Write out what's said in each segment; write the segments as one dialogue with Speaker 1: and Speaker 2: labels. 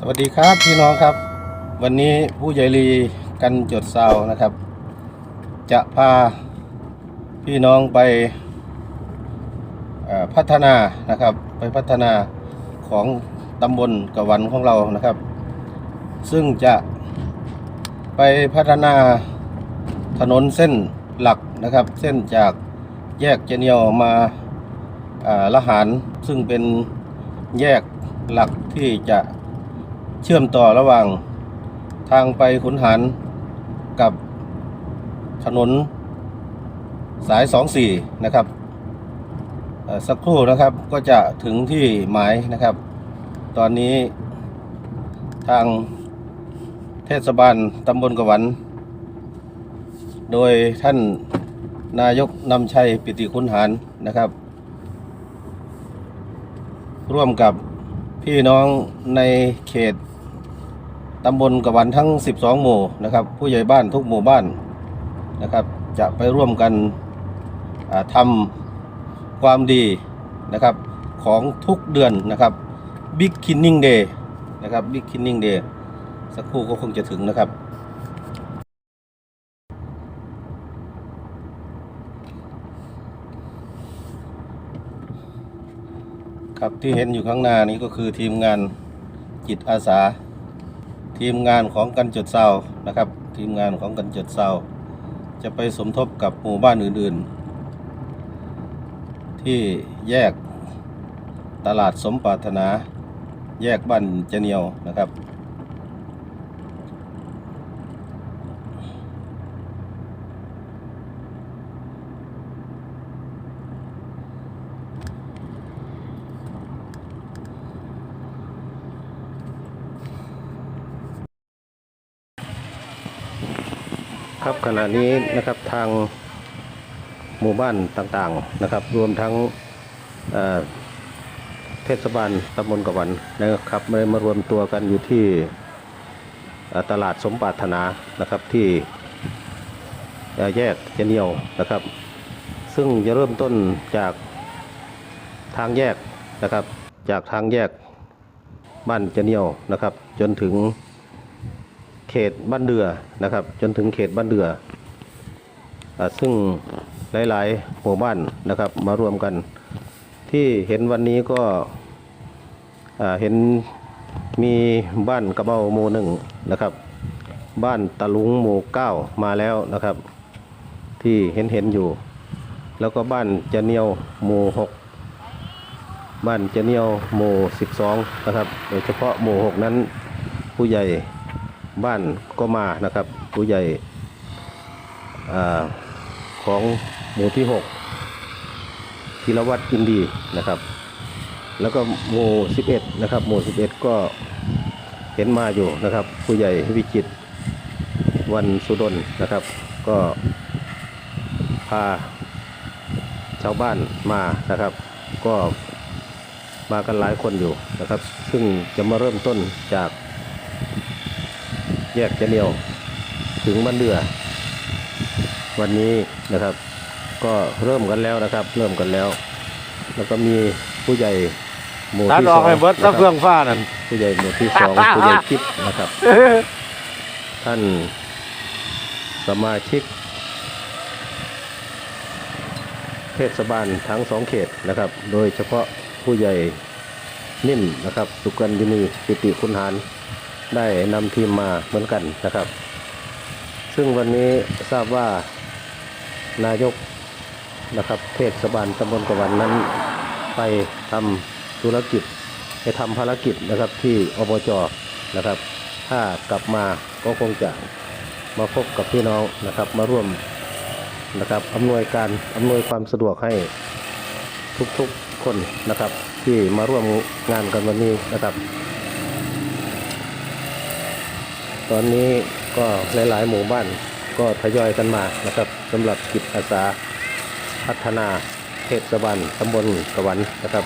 Speaker 1: สวัสดีครับพี่น้องครับ วันนี้ผู้ใหญ่ลีกันจดซาวนะครับ จะพาพี่น้องไปพัฒนานะครับ ไปพัฒนาของตำบลกะวันของเรานะครับ ซึ่งจะไปพัฒนาถนนเส้นหลักนะครับ เส้นจากแยกเจเนียวมาละหารซึ่งเป็นแยกหลักที่จะ เชื่อมต่อระหว่างทางไปขุนหารกับถนนสาย 24 นะครับอ่อสักครู่นะครับก็จะถึงที่หมายนะครับ ตอนนี้ทางเทศบาลตำบลกะวัน โดยท่านนายกนำชัยปิติคุณหารนะครับ ร่วมกับพี่น้องในเขต ตำบลกะหวันทั้ง 12 หมู่นะครับ ผู้ใหญ่บ้านทุกหมู่บ้านนะครับ จะไปร่วมกันทำความดีนะครับของทุกเดือนนะครับ Big Kinning Day นะครับ Big Kinning Day สักครู่ก็คงจะถึงนะครับ ครับที่เห็นอยู่ข้างหน้านี้ก็คือทีมงานจิตอาสา ทีมงานของกันจดเศร้านะครับ ทีมงานของกันจดเศร้าจะไปสมทบกับหมู่บ้านอื่นๆ ที่แยกตลาดสมปรารถนา แยกบ้านเจเนียวนะครับ ครับขณะนี้นะครับทางหมู่บ้านต่างๆนะครับ รวมทั้งเเทศบาลตำบลกะวันนะครับได้มารวมตัวกันอยู่ที่ตลาดสมปรารถนานะครับที่แยกเจเนียวนะครับ ซึ่งจะเริ่มต้นจากทางแยกนะครับ จากทางแยกบ้านเจเนียวนะครับ จนถึง เขตบ้านเดือนะครับ จนถึงเขตบ้านเดืออซึ่งหลายๆหมู่บ้านนะครับมารวมกัน ที่เห็นวันนี้ก็เห็นมีบ้านกระเบ้าหมู่หนึ่งนะครับ บ้านตะลุงหมู่เก้ามาแล้วนะครับ ที่เห็นเห็นอยู่ แล้วก็บ้านจะเนียวหมู่หกบ้านจะเนียวหมู่สิบสองนะครับ โดยเฉพาะหมู่หกนั้นผู้ใหญ่ บ้านก็มานะครับ ผู้ใหญ่ของหมู่ที่ 6 ธีรวัตรอินดีนะครับ แล้วก็หมู่ 11 นะครับ หมู่ 11 ก็เห็นมาอยู่นะครับ ผู้ใหญ่วิจิตวันสุดนนะครับ ก็พาชาวบ้านมานะครับ ก็มากันหลายคนอยู่นะครับ ซึ่งจะมาเริ่มต้นจาก แยกเจเนียวถึงบ้านเดือ วันนี้นะครับ ก็เริ่มกันแล้วนะครับ เริ่มกันแล้ว แล้วก็มีผู้ใหญ่หมู่
Speaker 2: ตัด
Speaker 1: ที่
Speaker 2: อ
Speaker 1: ส
Speaker 2: อ
Speaker 1: อกง
Speaker 2: ให้เบิด
Speaker 1: นะ
Speaker 2: ถ้า
Speaker 1: ค
Speaker 2: เครื่
Speaker 1: รั
Speaker 2: อบงฟ้านั่น
Speaker 1: ผู้ใหญ่หมู่ที่สอง ผู้ใหญ่คิดนะครับ ท่านสมาชิก เทศบาลทั้งสองเขตนะครับ โดยเฉพาะผู้ใหญ่นิ่มนะครับ สุกันยินีปิติคุณหาร ได้นำทีมมาเหมือนกันนะครับ ซึ่งวันนี้ทราบว่านายกนะครับ เทศบาลตำบลกวันนั้นไปทำธุรกิจไปทำภารกิจนะครับที่อบจนะครับ ถ้ากลับมาก็คงจะมาพบกับพี่น้องนะครับมาร่วมนะครับอำนวยการอำนวยความสะดวกให้ทุกๆคนนะครับ ที่มาร่วมงานกันวันนี้นะครับ ตอนนี้ก็หลาย ๆ หมู่บ้านก็ทยอยกันมานะครับสำหรับกิจอาสาพัฒนาเทศบาลตำบลตะวันนะครับ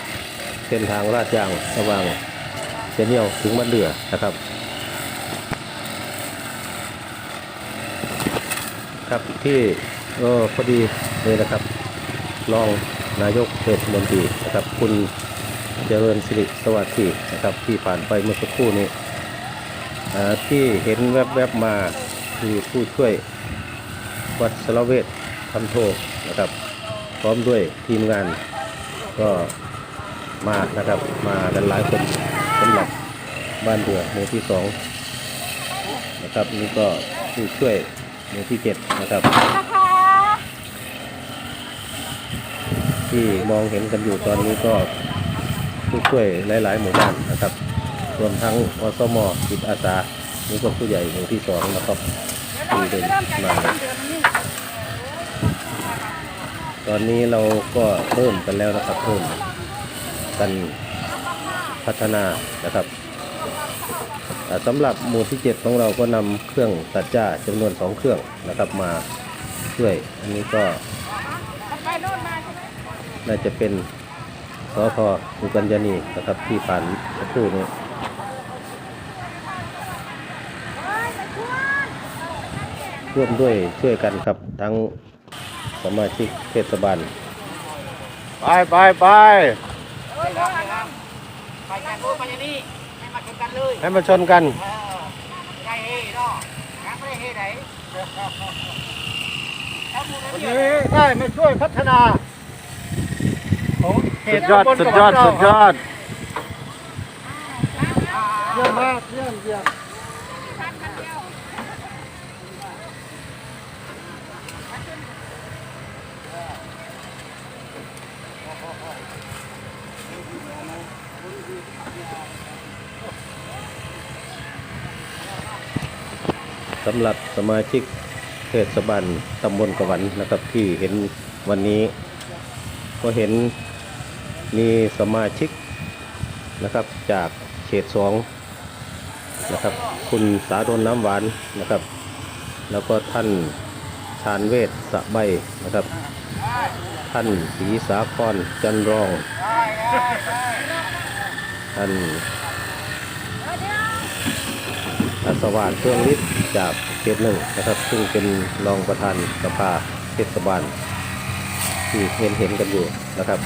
Speaker 1: เส้นทางลาดยางระหว่างเจเนียวถึงบ้านเดือนะครับ ครับที่เออพอดีเลยนะครับรองนายกเทศมนตรีนะครับคุณเจริญสิริสวัสดิ์นะครับที่ผ่านไปเมื่อสักครู่นี้ ที่เห็นแวบๆมาคือผู้ช่วยวัดสระเวททำโทนะครับ พร้อมด้วยทีมงานก็มานะครับ มากันหลายคนสำหรับบ้านเดือหมู่ที่สองนะครับนี่ก็ผู้ช่วยหมู่ที่เจ็ดนะครับ ที่มองเห็นกันอยู่ตอนนี้ก็ผู้ช่วยหลาย ๆ หมู่บ้าน รวมทั้งอสมจิตอาสานี่ก็ผู้ใหญ่หมู่ที่สองนะครับที่เดินมาตอนนี้เราก็เริ่มกันแล้วนะครับเริ่มกันพัฒนานะครับสำหรับหมู่ที่ 7 ของเราก็นำเครื่องตัดหญ้าจำนวน 2 เครื่องนะครับมาช่วย อันนี้ก็
Speaker 2: น่า
Speaker 1: จะเป็นสอทออุกัญญานีนะครับที่ผ่านคู่นี้
Speaker 2: เอ้ยไปชวน
Speaker 1: ร่วมด้วยช่วยกันครับทั้งสมาชิกเทศบาล
Speaker 3: ไปไปไป
Speaker 2: เอ้ยรถอะไร
Speaker 4: ไปกันโน้นไปอย่างนี้ให้มาชนกันเลย
Speaker 3: ให้มาชนกัน
Speaker 4: เออใจเฮ่เนาะยังไม่ได้เฮ่ไหนแล้วมูล
Speaker 3: วัน
Speaker 4: นิธิ
Speaker 3: นี้ได้มาช่วยพัฒนาของเข
Speaker 1: สุ
Speaker 3: ต
Speaker 1: ดยอด
Speaker 3: ตำบล
Speaker 1: สุด
Speaker 3: ก
Speaker 1: ยอด
Speaker 3: วั
Speaker 1: สุดยอด
Speaker 3: เยี่ยมมากเยี่ยมเยี่ยม
Speaker 1: สำหรับสมาชิกเทศบาลตำบลกวันนะครับที่เห็นวันนี้ก็เห็นมีสมาชิกนะครับจากเขตสองนะครับ คุณสาดนน้ำหวานนะครับ แล้วก็ท่านชาญเวศสะใบนะครับ ท่านศรีสาครจันรอง ท่านอัศวานเครื่องฤทธิ์ จากเขตหนึ่งนะครับ ซึ่งเป็นรองประธานสภาเทศบาล ที่เห็นเห็นกันอยู่นะครับ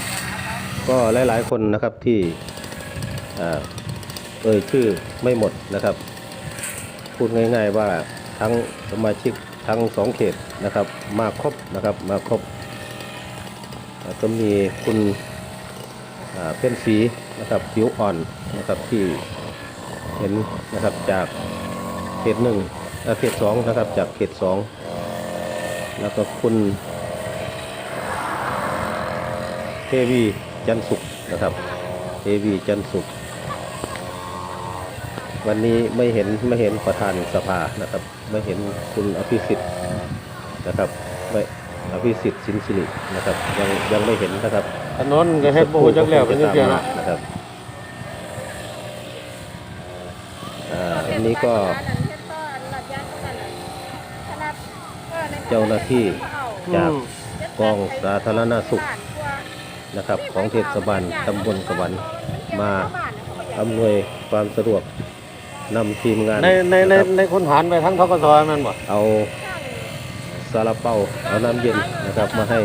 Speaker 1: ก็หลายๆคนนะครับที่เอ่ยชื่อไม่หมดนะครับ พูดง่าย ๆว่าทั้งสมาชิกทั้งสองเขตนะครับมาครบนะครับมาครบก็มีคุณเป็นสีนะครับผิวอ่อนนะครับที่เห็นนะครับจากเขตหนึ่ง เอ่อเขตสองนะครับ จากเขตสองแล้วก็คุณเทวีจันทร์สุขนะครับเทวีจันทร์สุข วันนี้ไม่เห็นไม่เห็นประธานสภานะครับ ไม่เห็นคุณอภิสิทธิ์นะครับไม่อภิสิทธิ์สินสิรินะครับยังยังไม่เห็นนะครับ
Speaker 3: ถนนก็เฮ็ดบ่ฮู้จักแล้วเป็นจังซี่นะ
Speaker 1: นะครับอ่าอันนี้ก็ เจ้าหน้าที่จากกองสาธารณสุขนะครับของเทศบาลตำบลกวันมาอำนวยความสะดวกนำทีมงาน
Speaker 3: ในในใน
Speaker 1: นะครับ
Speaker 3: ในคนหารไปทั้งทกศแมันบ่
Speaker 1: เอาซาลาเปาเอาน้ำเย็นนะครับมาให้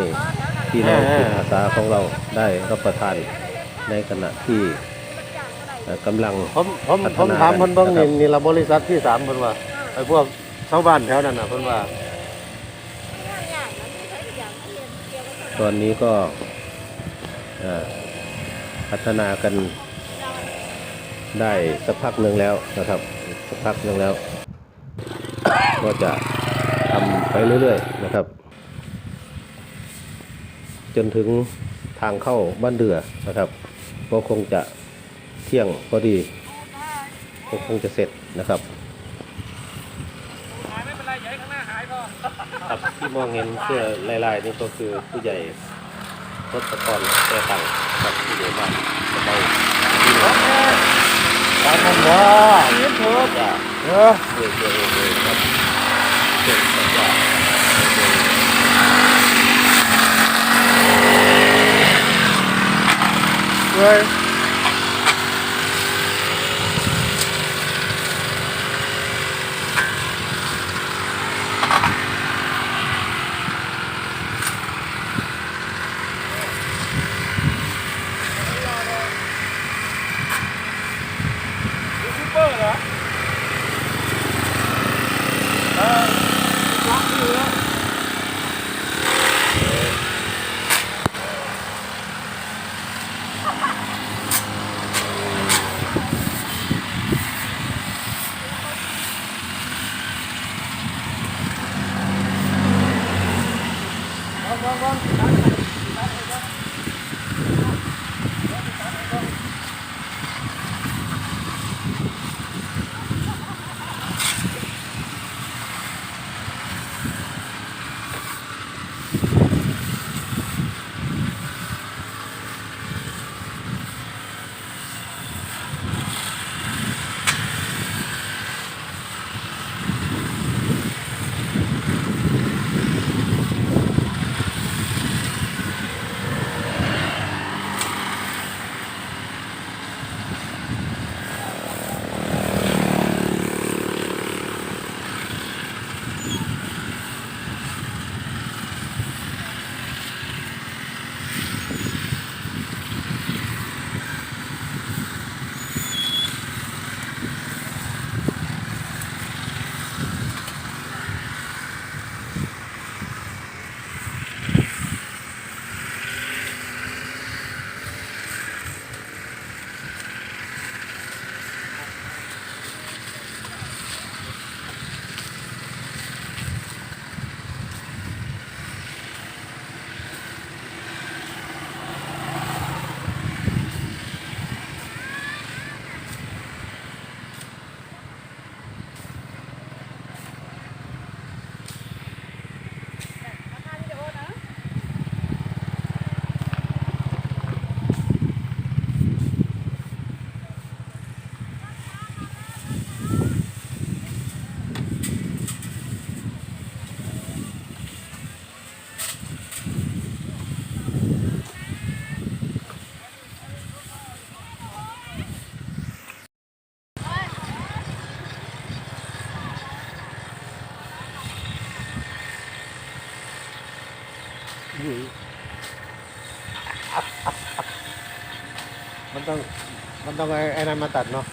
Speaker 1: พี่น้องจิตอาสาของเราได้รับประทานในขณะที่เอ่อกำลัง
Speaker 3: ผมผม
Speaker 1: พัฒ
Speaker 3: ผม
Speaker 1: นา
Speaker 3: ถามเพิ่นเบิ่ง
Speaker 1: นะครับ
Speaker 3: นี่นี่ละบริษัทที่สามเพิ่นว่าไอ้พวกชาวบ้านแถวนั้นน่ะเพิ่นว่า
Speaker 1: ตอนนี้ก็พัฒนากันได้สักพักหนึ่งแล้วนะครับสักพักหนึ่งแล้ว ก็จะทำไปเรื่อยๆนะครับ จนถึงทางเข้าบ้านเดือนะครับก็คงจะเที่ยงพอดีก็คงจะเสร็จนะครับ
Speaker 4: ไม่เป็นไรอย่าให้ข้างหน้าหายพอ
Speaker 1: ครับที่มองเห็นเสื้อลายๆนี่ก็คือผู้ใหญ่ทศกรแก่ตังครับที่อยู่บ้านสบายที่หนึ่ง
Speaker 3: ตามมันบ่
Speaker 1: เถอะจ้ะ
Speaker 3: เออ
Speaker 1: เพื่อเพื่อเพื่อครับเพื่อสัญญา
Speaker 3: เว้ย ต้องไอ้ไอ้นั่นมาตัดเนาะ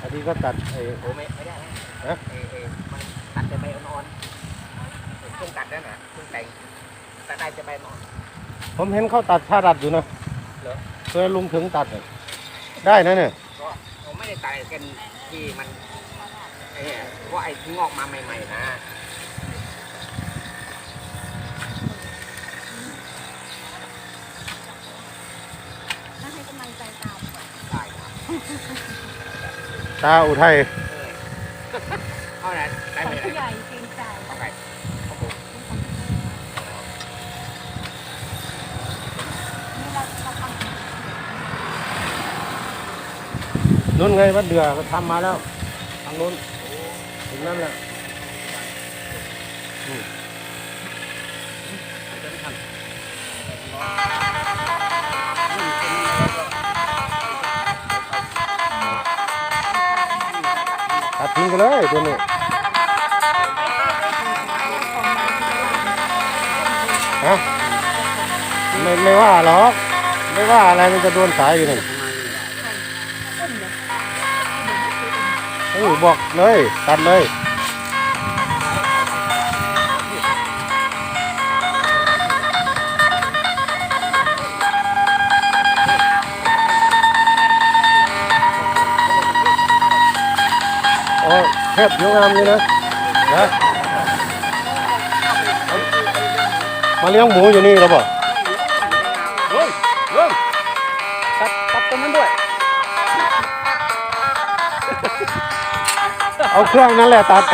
Speaker 3: อันนี้ก็ตัดไอ้
Speaker 4: โอ้ไม่ไม่ได้นะ
Speaker 3: ฮะ
Speaker 4: เอเอมันตัดจะใบอ่อนๆเครื่องตัดนั่นน่ะเครื่องแต่งตัดได้จะใบอ่อน
Speaker 3: ผมเห็นเขาตัดชาดัดอยู่นะ
Speaker 4: เหรอ
Speaker 3: เคยลุงถึงตัดอะได้นะเนี่ย
Speaker 4: ก็ผมไม่ได้ตัดกันที่มันไอ้เนี่ยเพราะไอ้ที่งอกมาใหม่ๆนะ
Speaker 2: ถ้าให้กำลังใจตาม
Speaker 4: ได้ครับ
Speaker 3: ตาอุทัย
Speaker 4: เอาไหนได้เลย
Speaker 2: ผู้ใหญ่เกรงใจ
Speaker 4: เอาไงโอ้โห
Speaker 2: นี่เราเราทำ
Speaker 3: นู้นไงวัดเดือเขาทำมาแล้ว ทางนู้นถึงนั่นแหละอืม ไปเลยตัวนี้ฮะไม่ไม่ว่าหรอกไม่ว่าอะไรมันจะโดนสายอยู่นี่เออบอกเลย ตัดเลย อ้เทพผิวงามนี่นะนะมาเลี้ยงหมูอยู่นี่แล้วบ่
Speaker 4: ลุงลุงตัดตัดตรงนั้นด้วย
Speaker 3: เอาเครื่องนั้นแหละตัด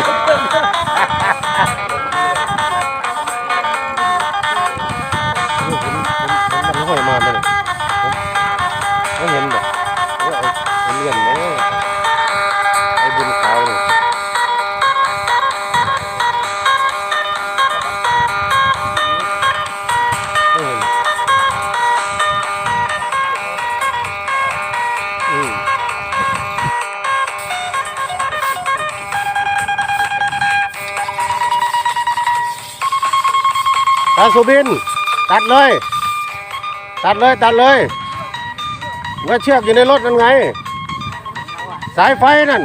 Speaker 3: มันห้อยมาเลยไม่เห็นแบบไอ้เลื่อนเนี่ย ตาสุบิน ตัดเลย ตัดเลยตัดเลยว่าเชือกอยู่ในรถนั่นไง สายไฟนั่น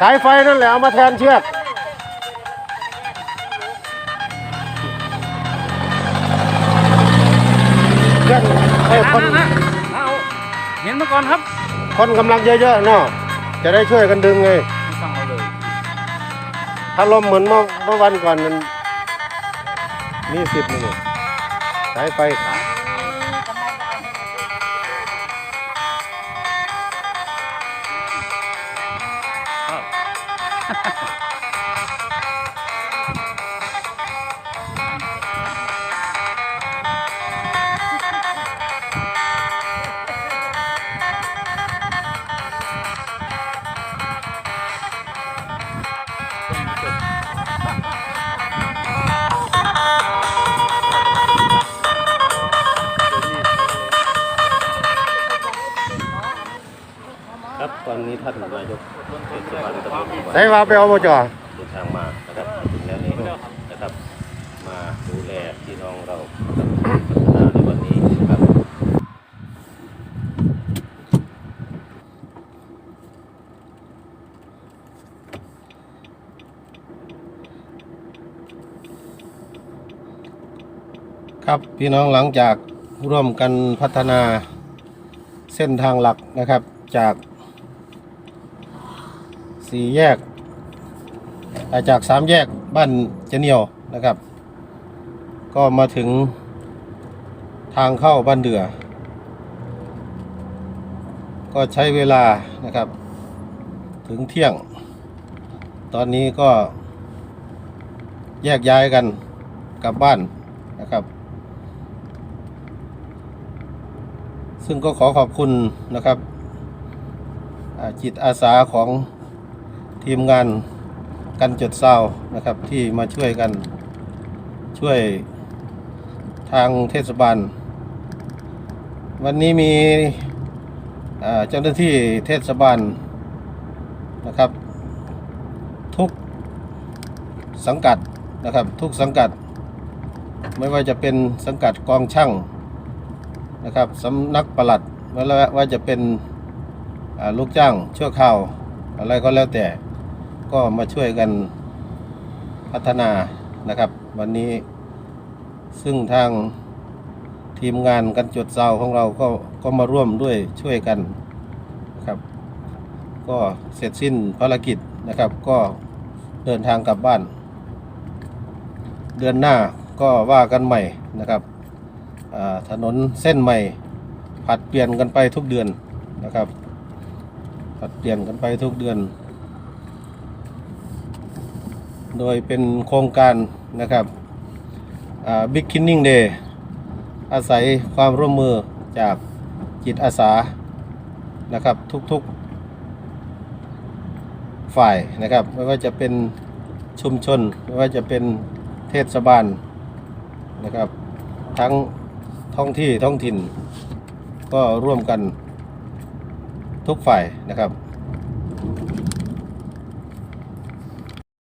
Speaker 3: สายไฟนั่นแหละเอามาแทนเชือกเชือกเอ้ยคน
Speaker 4: เอาเห็นมาก่อนครับ
Speaker 3: คนกำลังเยอะๆเนาะจะได้ช่วยกันดึงไง
Speaker 4: ไม่ต้องเอาเลย
Speaker 3: ถ้าลมเหมือนเมื่อเมื่อวันก่อนมัน นี่สิบนี่สายไฟขา
Speaker 1: เทศบาลตำบลกวัน
Speaker 3: ได้มาไปเอามาจ่อ
Speaker 1: เดินทางมานะครับมาถึงแล้วนี่นะครับ มาดูแลพี่น้องเรานะครับพัฒนาในวันนี้นะครับ
Speaker 3: ครับพี่น้องหลังจากร่วมกันพัฒนาเส้นทางหลักนะครับจาก สี่แยกาจากสามแยกบ้านเจเนียวนะครับ ก็มาถึงทางเข้าบ้านเดือ ก็ใช้เวลานะครับ ถึงเที่ยง ตอนนี้ก็แยกย้ายกันกลับบ้านนะครับ ซึ่งก็ขอขอบคุณนะครับจิตอาสาของ ทีมงานกันจดเศร้านะครับ ที่มาช่วยกันช่วยทางเทศบาล วันนี้มีเจ้าหน้าที่เทศบาลนะครับ ทุกสังกัดนะครับ ทุกสังกัด ไม่ว่าจะเป็นสังกัดกองช่างนะครับสำนักปลัด
Speaker 1: ไม่ว่าว่าจะเป็นลูกจ้างชั่วคราวอะไรก็แล้วแต่ ก็มาช่วยกันพัฒนานะครับ วันนี้ซึ่งทางทีมงานกันจดเซาของเราก็ก็มาร่วมด้วยช่วยกันนะครับ ก็เสร็จสิ้นภารกิจนะครับ ก็เดินทางกลับบ้าน เดือนหน้าก็ว่ากันใหม่นะครับถนนเส้นใหม่ผัดเปลี่ยนกันไปทุกเดือนนะครับผัดเปลี่ยนกันไปทุกเดือน โดยเป็นโครงการนะครับบิ๊กคินนิ่งเดย์อาศัยความร่วมมือจากจิตอาสานะครับทุกๆฝ่ายนะครับไม่ว่าจะเป็นชุมชนไม่ว่าจะเป็นเทศบาลนะครับ ทั้งท้องที่ท้องถิ่น ก็ร่วมกันทุกฝ่ายนะครับ